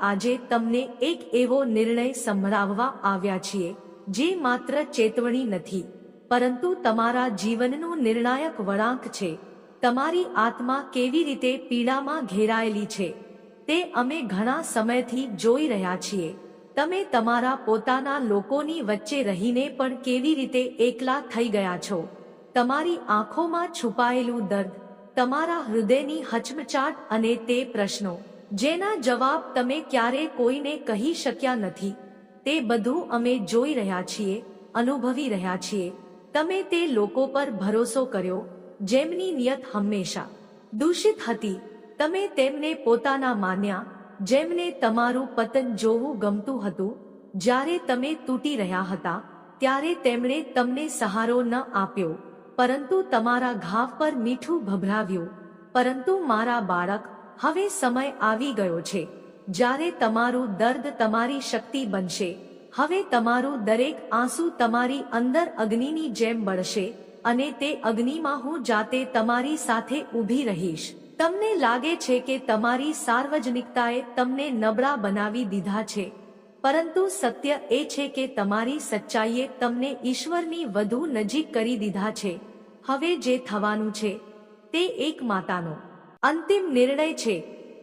આજે તમને એક એવો નિર્ણય સંભળાવવા આવ્યા છીએ, જે માત્ર ચેતવણી નથી, પરંતુ તમારા જીવનનું નિર્ણાયક વળાંક છે. તમારી આત્મા કેવી રીતે પીડામાં ઘેરાયેલી છે, તે અમે ઘણા સમયથી જોઈ રહ્યા છીએ. તમે તમારા પોતાના લોકોની વચ્ચે રહીને પણ કેવી રીતે એકલા થઈ ગયા છો? તમારી આંખોમાં છુપાયેલું દર્દ, તમારા હૃદયની હચમચાટ અને તે પ્રશ્નો જેના જવાબ તમે ક્યારે કોઈને કહી શક્યા નથી. તે બધું અમે જોઈ રહ્યા છીએ, અનુભવી રહ્યા છીએ. તમે તે લોકો પર ભરોસો કર્યો, જેમની નિયત હંમેશા દૂષિત હતી. તમે તેમને પોતાના માન્યા, જેમને તમારું પતન જોવું ગમતું હતું. જ્યારે તમે તૂટી રહ્યા હતા, ત્યારે તેમણે તમને સહારો ન આપ્યો, પરંતુ તમારા ઘાવ પર મીઠું ભભરાવ્યું. પરંતુ મારા બાળક હવે સમય આવી ગયો છે. જ્યારે તમારું દર્દ તમારી શક્તિ બનશે. હવે તમારું દરેક આંસુ તમારી અંદર અગ્નિની જેમ બળશે અને તે અગ્નિમાં હું જાતે તમારી સાથે ઊભી રહીશ. તમને લાગે છે કે તમારી સાર્વજનિકતાએ તમને નબળા બનાવી દીધા છે. પરંતુ સત્ય એ છે કે તમારી સચ્ચાઈએ તમને ઈશ્વરની વધુ નજીક કરી દીધા છે. હવે જે થવાનું છે, તે એક માતાનો. અંતિમ નિર્ણય છે.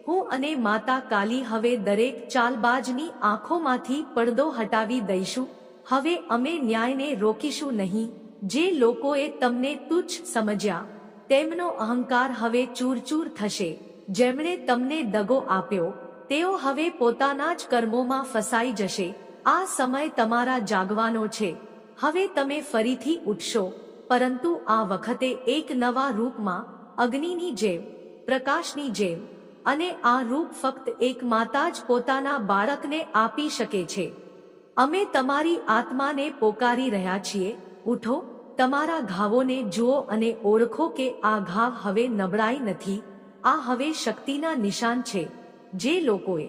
હું અને માતા કાલી હવે દરેક ચાલબાજની આંખોમાંથી પડદો હટાવી દઈશું. હવે અમે ન્યાયને રોકીશું નહીં. જે લોકોએ તમને તુચ્છ સમજ્યા, તેમનો અહંકાર હવે ચૂરચૂર થશે. જેમણે તમને દગો આપ્યો, તેઓ હવે પોતાના જ કર્મોમાં ફસાઈ જશે. આ સમય તમારા જાગવાનો છે. હવે તમે ફરીથી ઉઠશો. પરંતુ આ વખતે એક નવા રૂપમાં અગ્નિની જેમ પ્રકાશની જેમ, અને આ રૂપ ફક્ત એક માતા જ પોતાના બાળકને આપી શકે છે. અમે તમારી આત્માને પોકારી રહ્યા છીએ. ઉઠો, તમારા ઘાવોને જુઓ અને ઓળખો કે આ ઘાવ હવે નબળાઈ નથી. આ હવે શક્તિના નિશાન છે, જે લોકોએ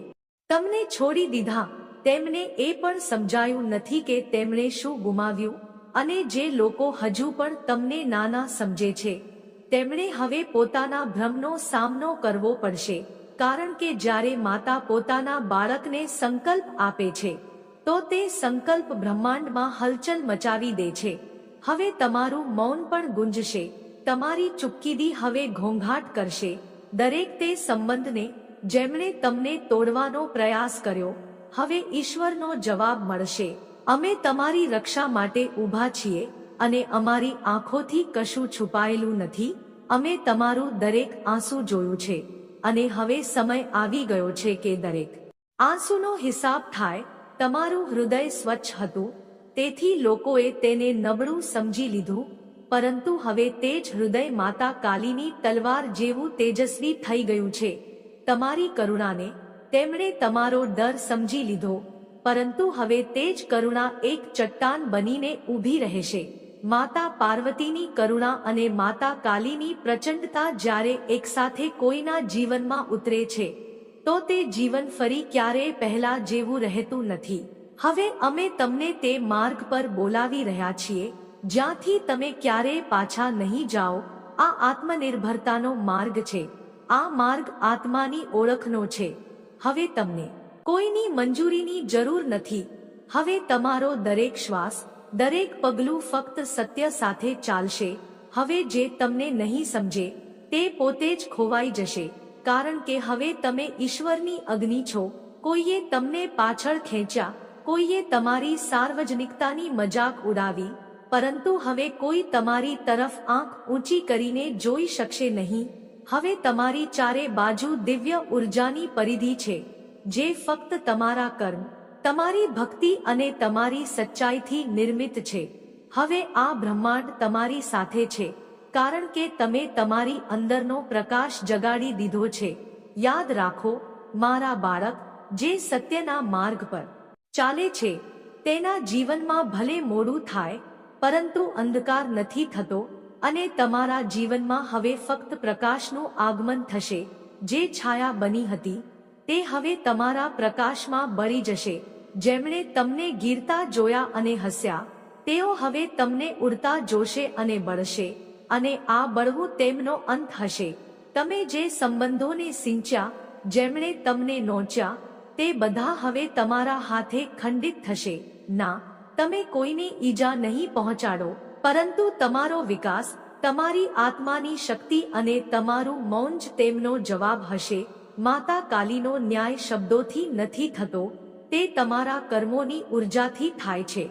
તમને છોડી દીધા. તેમને એ પણ સમજાયું નથી કે તેમણે શું ગુમાવ્યું, અને જે લોકો હજુ પણ તમને નાના સમજે છે. તેમણે હવે પોતાના ભ્રમનો સામનો કરવો પડશે, કારણ કે જ્યારે માતા પોતાના બાળકને સંકલ્પ આપે છે, તો તે સંકલ્પ બ્રહ્માંડમાં હલચલ મચાવી દે છે. હવે તમારું મૌન પણ ગુંજશે, તમારી ચુપકીદી હવે ઘોંઘાટ કરશે. દરેક તે સંબંધને, જેમણે તમને તોડવાનો પ્રયાસ કર્યો, હવે ઈશ્વરનો જવાબ મળશે. અમે તમારી રક્ષા માટે ઊભા છીએ. અને અમારી આંખોથી કશું છુપાયેલું નથી, અમે તમારું દરેક આંસુ જોયું છે, અને હવે સમય આવી ગયો છે કે દરેક આંસુનો હિસાબ થાય, તમારું હૃદય સ્વચ્છ હતું, તેથી લોકોએ તેને નબળું સમજી લીધું, પરંતુ હવે તે જ હૃદય માતા કાલીની તલવાર જેવું તેજસ્વી થઈ ગયું છે, તમારી કરુણાને તેમણે તમારો ડર સમજી લીધો, પરંતુ હવે તે જ કરુણા એક ચટ્ટાન બનીને ઊભી રહેશે. માતા પાર્વતીની કરુણા અને માતા કાલીની પ્રચંડતા જ્યારે એકસાથે કોઈના જીવનમાં ઉતરે છે, તો તે જીવન ફરી ક્યારેય પહેલા જેવું રહેતું નથી. હવે અમે તમને તે માર્ગ પર બોલાવી રહ્યા છીએ, જ્યાંથી તમે ક્યારેય પાછા નહીં જાઓ. આ આત્મનિર્ભરતાનો માર્ગ છે. આ માર્ગ આત્માની ઓળખનો છે. હવે તમને કોઈની મંજૂરીની જરૂર નથી. હવે તમારો દરેક શ્વાસ દરેક પગલું ફક્ત સત્ય સાથે ચાલશે. હવે જે તમને નહીં સમજે, તે પોતે જ ખોવાઈ જશે. કારણ કે હવે તમે ઈશ્વરની અગ્નિ છો. કોઈએ તમને પાછળ ખેંચ્યા, કોઈએ તમારી સાર્વજનિકતાની મજાક ઉડાવી. પરંતુ હવે કોઈ તમારી તરફ આંખ ઊંચી કરીને જોઈ શકશે નહીં. હવે તમારી ચારે બાજુ દિવ્ય ઉર્જાની પરિધિ છે, જે ફક્ત તમારા કર્મ તમારી ભક્તિ અને તમારી સચ્ચાઈથી નિર્મિત છે. હવે આ બ્રહ્માંડ તમારી સાથે છે, કારણ કે તમે તમારી અંદરનો પ્રકાશ જગાડી દીધો છે. યાદ રાખો, મારા બાળક, જે સત્યના માર્ગ પર ચાલે છે, તેના જીવનમાં ભલે મોડું થાય, પરંતુ અંધકાર નથી થતો અને તમારા જીવનમાં હવે ફક્ત પ્રકાશનું આગમન થશે, જે છાયા બની હતી તે હવે તમારા પ્રકાશમાં બળી જશે. જેમણે તમને ગીરતા જોયા અને હસ્યા, તેઓ હવે તમને ઉડતા જોશે અને બળશે, અને આ બળવું તેમનો અંત હશે. તમે જે સંબંધોને સિંચ્યા, જેમણે તમને નોચ્યા, તે બધા હવે તમારા હાથે ખંડિત થશે. ના, તમે કોઈને ઈજા નહીં પહોંચાડો, પરંતુ તમારો વિકાસ, તમારી આત્માની શક્તિ અને તમારું મૌન જ તેમનો જવાબ હશે. માતા કાલીનો ન્યાય શબ્દોથી નથી થતો, તે તમારા કર્મોની ઉર્જાથી થાય છે.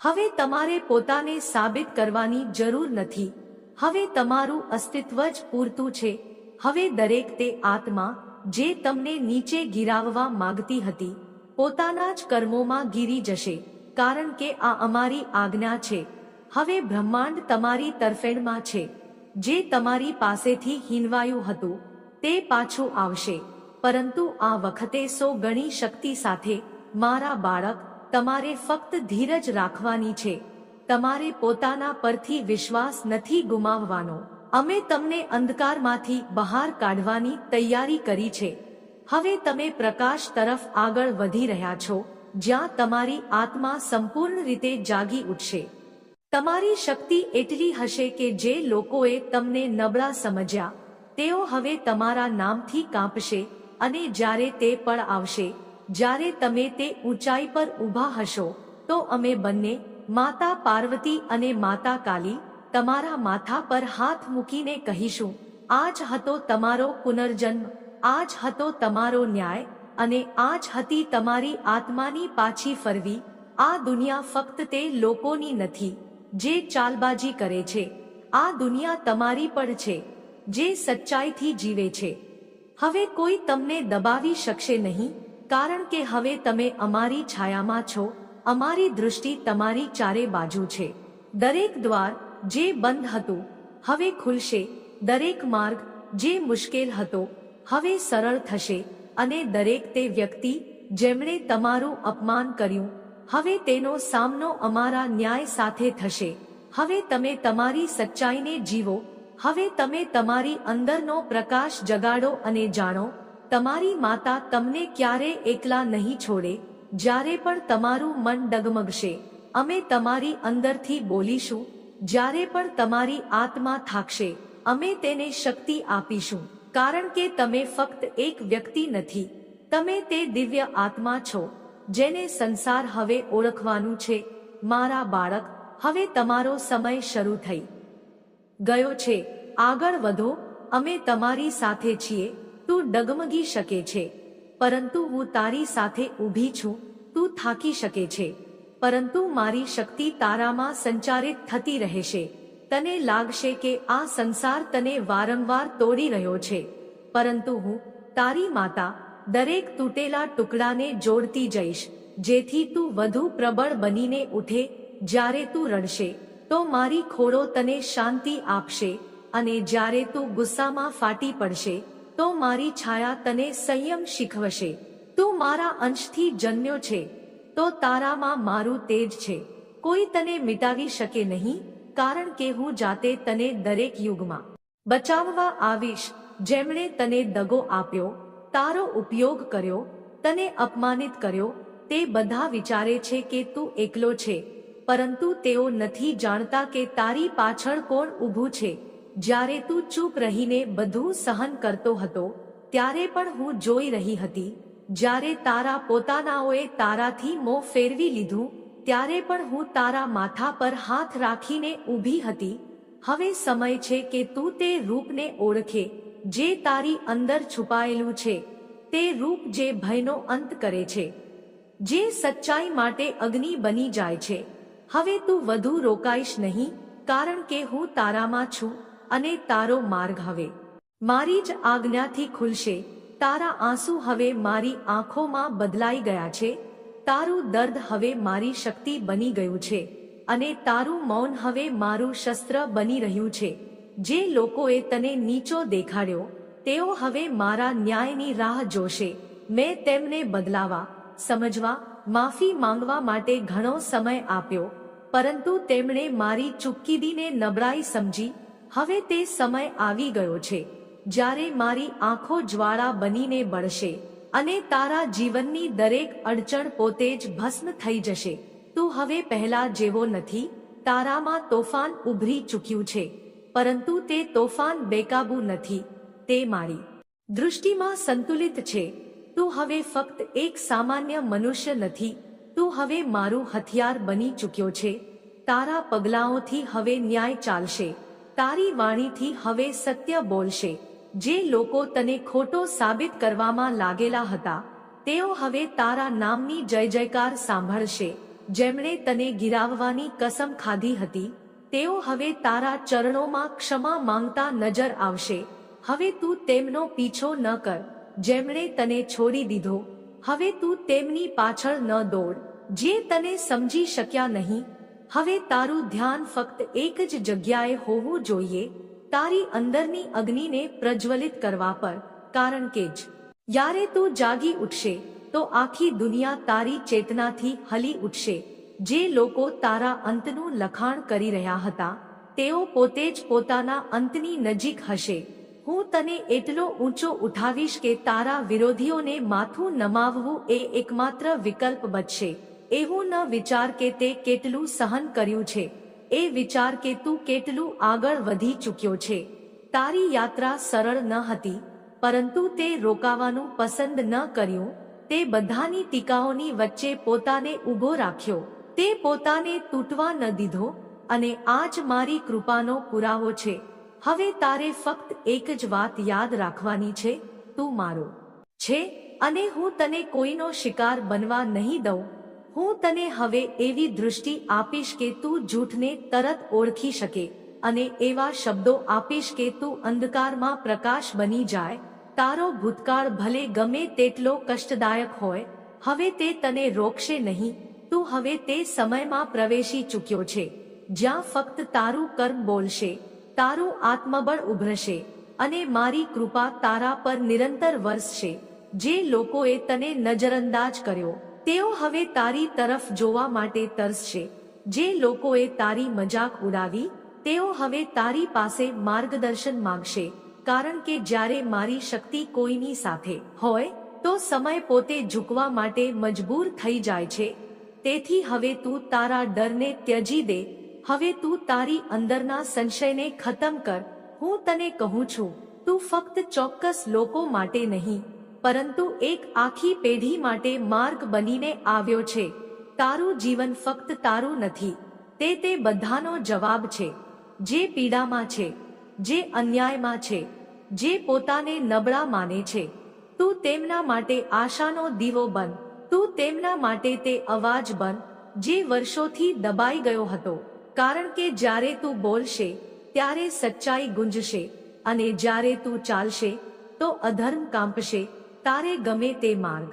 હવે તમારે પોતાને સાબિત કરવાની જરૂર નથી. હવે તમારું અસ્તિત્વ જ પૂરતું છે. હવે દરેક તે આત્મા, જે તમને નીચે ગિરાવવા માંગતી હતી, પોતાના જ કર્મોમાં ગીરી જશે, કારણ કે આ અમારી આજ્ઞા છે. હવે બ્રહ્માંડ તમારી તરફેણમાં છે, જે તમારી પાસેથી હીનવાયું હતું. તે પાછું આવશે. પરંતુ આ વખતે સો ગણી શક્તિ સાથે, મારા બાળક, તમારે ફક્ત ધીરજ રાખવાની છે. તમારે પોતાના પરથી વિશ્વાસ નથી ગુમાવવાનો. અમે તમને અંધકારમાંથી બહાર કાઢવાની તૈયારી કરી છે. હવે તમે પ્રકાશ તરફ આગળ વધી રહ્યા છો, જ્યાં તમારી આત્મા સંપૂર્ણ રીતે જાગી ઉઠશે. તમારી શક્તિ એટલી હશે કે જે લોકોએ તમને નબળા સમજ્યા. તેઓ હવે તમારા નામથી કાંપશે અને જ્યારે તે પણ આવશે, જ્યારે તમે તે ઊંચાઈ પર ઊભા હશો, તો અમે બંને, માતા પાર્વતી અને માતા કાલી, તમારા માથા પર હાથ મૂકીને કહીશું, આજ હતો તમારો પુનર્જન્મ, આજ હતો તમારો ન્યાય, અને આજ હતી તમારી આત્માની પાછી ફરવી, આ દુનિયા ફક્ત તે લોકોની નથી, જે ચાલબાજી કરે છે, આ દુનિયા તમારી પણ છે. જે સચ્ચાઈથી જીવે છે. હવે કોઈ તમને દબાવી શકશે નહીં, કારણ કે હવે તમે અમારી છાયામાં છો, અમારી દૃષ્ટિ તમારી ચારે બાજુ છે. દરેક દ્વાર જે બંધ હતું, હવે ખુલશે, દરેક માર્ગ જે મુશ્કેલ હતો, હવે સરળ થશે, અને દરેક તે વ્યક્તિ જેમણે તમારું અપમાન કર્યું, હવે તેનો સામનો અમારા ન્યાય સાથે થશે. હવે તમે તમારી સચ્ચાઈને જીવો હવે તમે તમારી અંદરનો પ્રકાશ જગાડો અને જાણો, તમારી માતા તમને ક્યારે એકલા નહીં છોડે, જ્યારે પણ તમારું મન ડગમગશે. અમે તમારી અંદરથી બોલીશું, જ્યારે પણ તમારી આત્મા થાકશે. અમે તેને શક્તિ આપીશું, કારણ કે તમે ફક્ત એક વ્યક્તિ નથી. તમે તે દિવ્ય આત્મા છો, જેને સંસાર હવે ઓળખવાનું છે. મારા બાળક, હવે તમારો સમય શરૂ થઈ. ગયો છે. આગળ વધો, અમે તમારી સાથે છીએ, તું ડગમગી શકે છે. પરંતુ હું તારી સાથે ઊભી છું, તું થાકી શકે છે. પરંતુ મારી શક્તિ તારામાં સંચારિત થતી રહેશે. તને લાગશે કે આ સંસાર તને વારંવાર તોડી રહ્યો છે. પરંતુ હું, તારી માતા, દરેક તૂટેલા ટુકડાને જોડતી જઈશ, જેથી તું વધુ પ્રબળ બનીને ઉઠે, જ્યારે તું રડશે. તો મારી ખોળો તને શાંતિ આપશે, અને જ્યારે તું ગુસ્સામાં ફાટી પડશે, તો મારી છાયા તને સંયમ શીખવશે. તું મારા અંશથી જન્મ્યો છે, તો તારામાં મારું તેજ છે. કોઈ તને મિટાવી શકે નહીં, કારણ કે હું જાતે તને દરેક યુગમાં બચાવવા આવીશ. જેમણે તને દગો આપ્યો, તારો ઉપયોગ કર્યો, તને અપમાનિત કર્યો, તે બધા વિચારે છે કે તું એકલો છે. પરંતુ તેઓ નથી જાણતા કે તારી પાછળ કોણ ઊભું છે. જ્યારે તું ચૂપ રહીને બધું સહન કરતો હતો, ત્યારે પણ હું જોઈ રહી હતી. જ્યારે તારા પોતાનાઓએ તારાથી મોં ફેરવી લીધું, ત્યારે પણ હું તારા માથા પર હાથ રાખીને ઊભી હતી. હવે સમય છે કે તું તે રૂપને ઓળખે, જે તારી અંદર છુપાયેલું છે. તે રૂપ જે ભયનો અંત કરે છે. જે સચ્ચાઈ માટે અગ્નિ બની જાય છે. હવે તું વધુ રોકાઈશ નહીં, કારણ કે હું તારામાં છું અને તારો માર્ગ હવે મારી જ આજ્ઞાથી ખુલશે. તારા આંસુ હવે મારી આંખોમાં બદલાઈ ગયા છે. તારું દર્દ હવે મારી શક્તિ બની ગયું છે અને તારું મૌન હવે મારું શસ્ત્ર બની રહ્યું છે. જે લોકોએ તને નીચો દેખાડ્યો, તેઓ હવે મારા ન્યાયની રાહ જોશે. મેં તેમને બદલાવા, સમજવા માફી માંગવા માટે ઘણો સમય આપ્યો, પરંતુ તેમણે મારી ચૂપકીદીને નબળાઈ સમજી. હવે તે સમય આવી ગયો છે, જ્યારે મારી આંખો જ્વાળા બનીને બળશે અને તારા જીવનની દરેક અડચણ પોતે જ ભસ્મ થઈ જશે. તું હવે પહેલા જેવો નથી, તારામાં તોફાન ઉભરી ચૂક્યું છે, પરંતુ તે તોફાન બેકાબુ નથી, તે મારી દૃષ્ટિમાં સંતુલિત છે. તું હવે ફક્ત એક સામાન્ય મનુષ્ય નથી, તું હવે મારું હથિયાર બની ચૂક્યો છે. તારા પગલાઓથી હવે ન્યાય ચાલશે. તારી વાણીથી હવે સત્ય બોલશે. જે લોકો તને ખોટો સાબિત કરવામાં લાગેલા હતા, તેઓ હવે તારા નામની જય જયકાર સાંભળશે. જેમણે તને ગિરાવવાની કસમ ખાધી હતી, તેઓ હવે તારા ચરણોમાં ક્ષમા માંગતા નજર આવશે. હવે તું તેમનો પીછો ન કર. જેમણે તને છોડી દીધો, હવે તું તેમની પાછળ ન દોડ. જે તને સમજી શક્યા નહીં, હવે તારું ધ્યાન ફક્ત એક જ જગ્યાએ હોવું જોઈએ, તારી અંદરની અગ્નિને પ્રજ્વલિત કરવા પર. કારણ કે જ, યારે તું જાગી ઉઠશે, તો આખી દુનિયા તારી ચેતનાથી હલી ઉઠશે. જે લોકો તારા અંતનું લખાણ કરી રહ્યા હતા, તેઓ પોતે જ પોતાના અંતની નજીક હશે. હું તને એટલો ઊંચો ઉઠાવીશ કે તારા વિરોધીઓને માથું નમાવવું એ એકમાત્ર વિકલ્પ બચશે એવું ન વિચાર કે તે કેટલું સહન કર્યું છે. એ વિચાર કે તું કેટલું આગળ વધી ચૂક્યો છે. તારી યાત્રા સરળ ન હતી, પરંતુ તે રોકાવાનું પસંદ ન કર્યું. તે બધાની ટીકાઓની વચ્ચે પોતાને ઊભો રાખ્યો. તે પોતાને તૂટવા ન દીધો અને આજ મારી કૃપાનો પુરાવો છે. હવે તારે ફક્ત એક જ વાત યાદ રાખવાની છે, તું મારો. છે, અને હું તને કોઈનો શિકાર બનવા નહીં દઉં. હું તને હવે એવી દૃષ્ટિ આપીશ કે તું જૂઠને તરત ઓળખી શકે, અને એવા શબ્દો આપીશ કે તું અંધકારમાં પ્રકાશ બની જાય. તારો ભૂતકાળ ભલે ગમે તેટલો કષ્ટદાયક હોય, હવે તે તને રોકશે નહીં. તું હવે તે સમયમાં પ્રવેશી ચૂક્યો છે, જ્યાં ફક્ત તારું કર્મ બોલશે. તારું આત્મબળ ઉભરશે અને મારી કૃપા તારા પર નિરંતર વરસશે. જે લોકોએ તને નજરઅંદાજ કર્યો, તેઓ હવે તારી તરફ જોવા માટે તરસશે. જે લોકોએ તારી મજાક ઉડાવી, તેઓ હવે તારી પાસે માર્ગદર્શન માંગશે. કારણ કે જ્યારે મારી શક્તિ કોઈની સાથે હોય, તો સમય પોતે ઝૂકવા માટે મજબૂર થઈ જાય છે. તેથી હવે તું તારા ડરને ત્યજી દે હવે તું તારી અંદરના સંશયને ખતમ કર. હું તને કહું છું, તું ફક્ત ચોક્કસ લોકો માટે નહીં, પરંતુ એક આખી પેઢી માટે માર્ગ બનીને આવ્યો છે. તારું જીવન ફક્ત તારું નથી, તે તે બધાનો જવાબ છે. જે પીડામાં છે, જે અન્યાયમાં છે, જે પોતાને નબળા માને છે. તું તેમના માટે આશાનો દીવો બન. તું તેમના માટે તે અવાજ બન, જે વર્ષોથી દબાઈ ગયો હતો. કારણ કે જ્યારે તું બોલશે, ત્યારે સચ્ચાઈ ગુંજશે અને જ્યારે તું ચાલશે, તો અધર્મ કાંપશે, તારે ગમે તે માર્ગ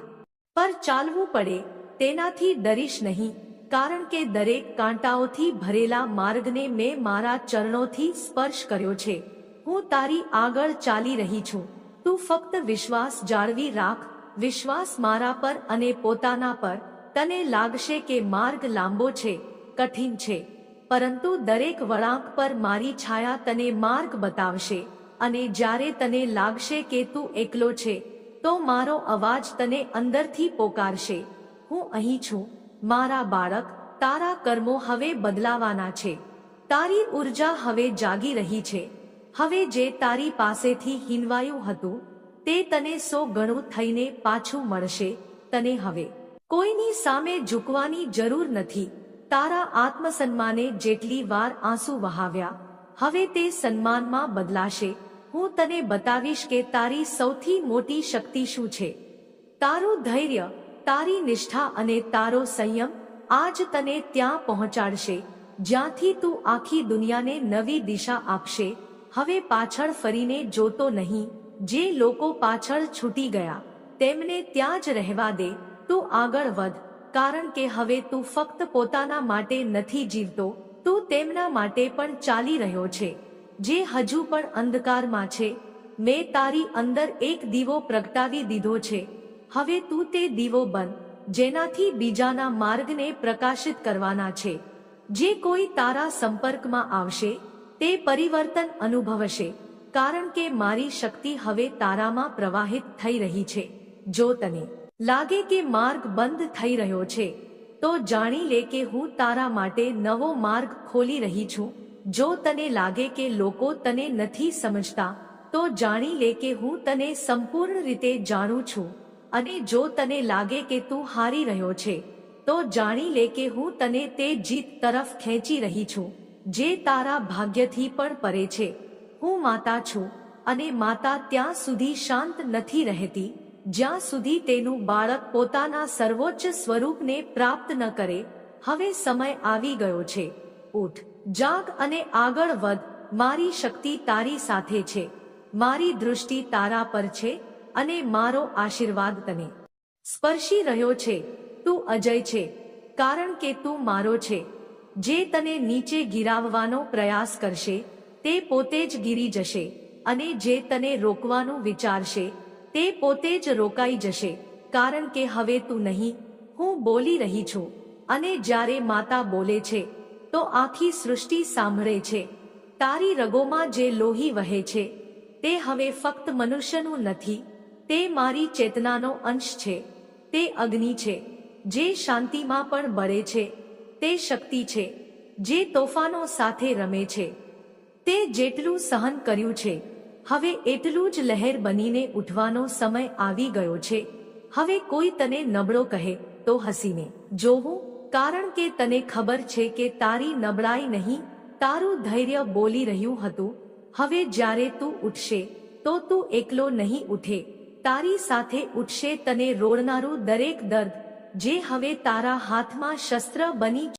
પર ચાલવું પડે, તેનાથી ડરીશ નહીં, કારણ કે દરેક કાંટાઓથી ભરેલા માર્ગને મેં મારા ચરણોથી સ્પર્શ કર્યો છે. હું તારી આગળ ચાલી રહી છું. તું ફક્ત વિશ્વાસ જાળવી રાખ, વિશ્વાસ મારા પર અને પોતાના પર. તને લાગશે કે માર્ગ લાંબો છે, કઠિન છે. પરંતુ દરેક વળાંક પર મારી છાયા તને માર્ગ બતાવશે અને જ્યારે તને લાગશે કે તું એકલો છે, તો મારો અવાજ તને અંદરથી પોકારશે. હું અહીં છું. મારા બાળક, તારા કર્મો હવે બદલાવાના છે. તારી ઊર્જા હવે જાગી રહી છે. હવે જે તારી પાસેથી હિનવાયું હતું, તે તને સો ગણું થઈને પાછું મળશે. તને હવે કોઈની સામે ઝૂકવાની જરૂર નથી. તારા આત્મસન્માને જેટલી વાર આંસુ વહાવ્યા, હવે તે સન્માનમાં બદલાશે. હું તને બતાવીશ કે તારી સૌથી મોટી શક્તિ શું છે. તારું ધૈર્ય, તારી નિષ્ઠા અને તારો સંયમ આજ તને ત્યાં પહોંચાડશે, જ્યાંથી તું આખી દુનિયાને નવી દિશા આપશે. હવે પાછળ ફરીને જોતો નહીં, જે લોકો પાછળ છૂટી ગયા, તેમને ત્યાં જ રહેવા દે, તું આગળ વધ. કારણ કે હવે તું ફક્ત પોતાના માટે નથી જીવતો, તું તેમના માટે પણ ચાલી રહ્યો છે, જે હજુ પણ અંધકારમાં છે. મેં તારી અંદર એક દીવો પ્રગટાવી દીધો છે. હવે તું તે દીવો બન, જેનાથી બીજાના માર્ગને પ્રકાશિત કરવાના છે. જે કોઈ તારા સંપર્કમાં આવશે, તે પરિવર્તન અનુભવશે, કારણ કે મારી શક્તિ હવે તારામાં પ્રવાહિત થઈ રહી છે. જો તને લાગે કે માર્ગ બંધ થઈ રહ્યો છે, તો જાણી લે કે હું તારા માટે નવો માર્ગ ખોલી રહી છું. જો તને લાગે કે લોકો તને નથી સમજતા, તો જાણી લે કે હું તને સંપૂર્ણ રીતે જાણું છું. અને જો તને લાગે કે તું હારી રહ્યો છે, તો જાણી લે કે હું તને તે જીત તરફ ખેંચી રહી છું, જે તારા ભાગ્યથી પણ પરે છે. હું માતા છું, અને માતા ત્યાં સુધી શાંત નથી રહેતી. જ્યાં સુધી તેનું બાળક પોતાના સર્વોચ્ચ સ્વરૂપને પ્રાપ્ત ન કરે, હવે સમય આવી ગયો છે. ઉઠ, જાગ અને આગળ વધ, મારી શક્તિ તારી સાથે છે. મારી દૃષ્ટિ તારા પર છે અને મારો આશીર્વાદ તને. સ્પર્શી રહ્યો છે, તું અજય છે, કારણ કે તું મારો છે. જે તને નીચે ગિરાવવાનો પ્રયાસ કરશે, તે પોતે જ ગીરી જશે અને જે તને રોકવાનું વિચારશે તે પોતે જ રોકાઈ જશે, કારણ કે હવે તું નહીં, હું બોલી રહી છું, અને જ્યારે માતા બોલે છે, તો આખી સૃષ્ટિ સાંભળે છે. તારી રગોમાં જે લોહી વહે છે, તે હવે ફક્ત મનુષ્યનું નથી, તે મારી ચેતનાનો અંશ છે. તે અગ્નિ છે, જે શાંતિમાં પણ બળે છે, તે શક્તિ છે, જે તોફાનો સાથે રમે છે. તે જેટલું સહન કર્યું છે હવે એટલું જ લહેર બનીને ઉઠવાનો સમય આવી ગયો છે. હવે કોઈ તને નબળો કહે તો હસીને. જોવું કારણ કે તને ખબર છે કે તારી નબળાઈ નહીં, તારું ધૈર્ય બોલી રહ્યું હતું. હવે જ્યારે તું ઉઠશે, તો તું એકલો નહીં ઉઠે. તારી સાથે ઉઠશે તને રોડનારું દરેક દર્દ, જે હવે તારા હાથમાં શસ્ત્ર બની